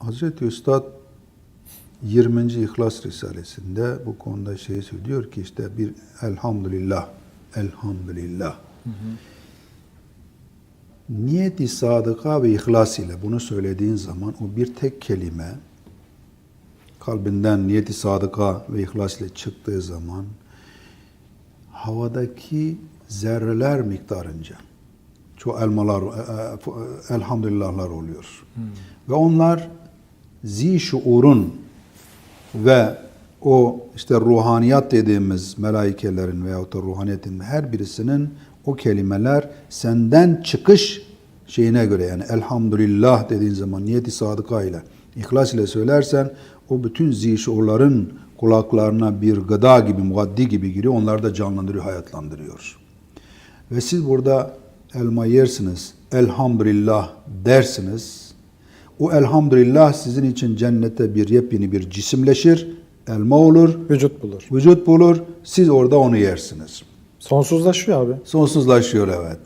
Hazreti Üstad 20. İhlas Risalesi'nde bu konuda şey söylüyor ki işte bir elhamdülillah, elhamdülillah. Niyeti sadıka ve ihlas ile bunu söylediğin zaman o bir tek kelime kalbinden niyeti sadıka ve ihlas ile çıktığı zaman havadaki zerreler miktarınca çoğu elmalar, e, e, elhamdülillahlar oluyor. Ve onlar zi şuurun ve o işte ruhaniyat dediğimiz melaikelerin veyahut da ruhaniyetin her birisinin o kelimeler senden çıkış şeyine göre yani elhamdülillah dediğin zaman niyeti sadıka ile ihlas ile söylersen o bütün zi şuurların kulaklarına bir gıda gibi, muaddi gibi giriyor. Onları da canlandırıyor, hayatlandırıyor. Ve siz burada elma yersiniz, elhamdülillah dersiniz. O elhamdülillah sizin için cennette bir yepyeni bir cisimleşir, elma olur, Vücut bulur. vücut bulur. Siz orada onu yersiniz. Sonsuzlaşıyor abi. Sonsuzlaşıyor evet.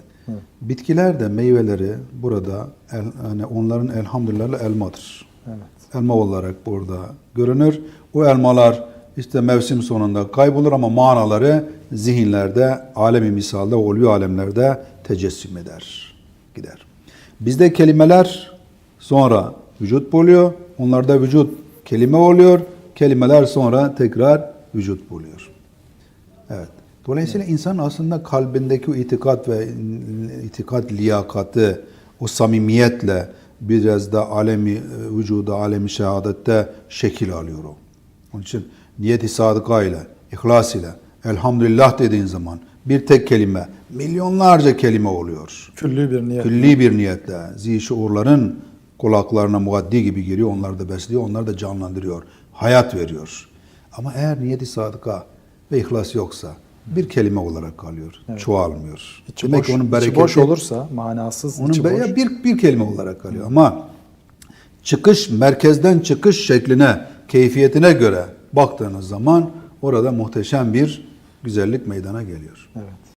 Bitkiler de meyveleri burada el, yani onların elhamdülillah elmadır. Evet. Elma olarak burada görünür. O elmalar işte mevsim sonunda kaybolur ama manaları zihinlerde, alemi misalde, ulvi alemlerde tecessüm eder, gider. Bizde kelimeler sonra vücut buluyor. Onlarda vücut kelime oluyor. Kelimeler sonra tekrar vücut buluyor. Evet. Dolayısıyla insan aslında kalbindeki o itikat ve itikat liyakatı, o samimiyetle biraz da alemi vücuda, alemi şehadette şekil alıyor o. Onun için niyeti sadıka ile, ihlas ile, elhamdülillah dediğin zaman bir tek kelime, milyonlarca kelime oluyor. Küllü bir niyet. Külli bir niyetle, zişuurların kulaklarına muaddi gibi giriyor, onları da besliyor, onları da canlandırıyor, hayat veriyor. Ama eğer niyeti sadıka ve ihlas yoksa bir kelime olarak kalıyor, çoğalmıyor. İçi Demek boş, onun bereketi boş olursa, manasız, onun içi boş. bir bir kelime olarak kalıyor ama çıkış merkezden çıkış şekline, keyfiyetine göre baktığınız zaman orada muhteşem bir güzellik meydana geliyor. Evet.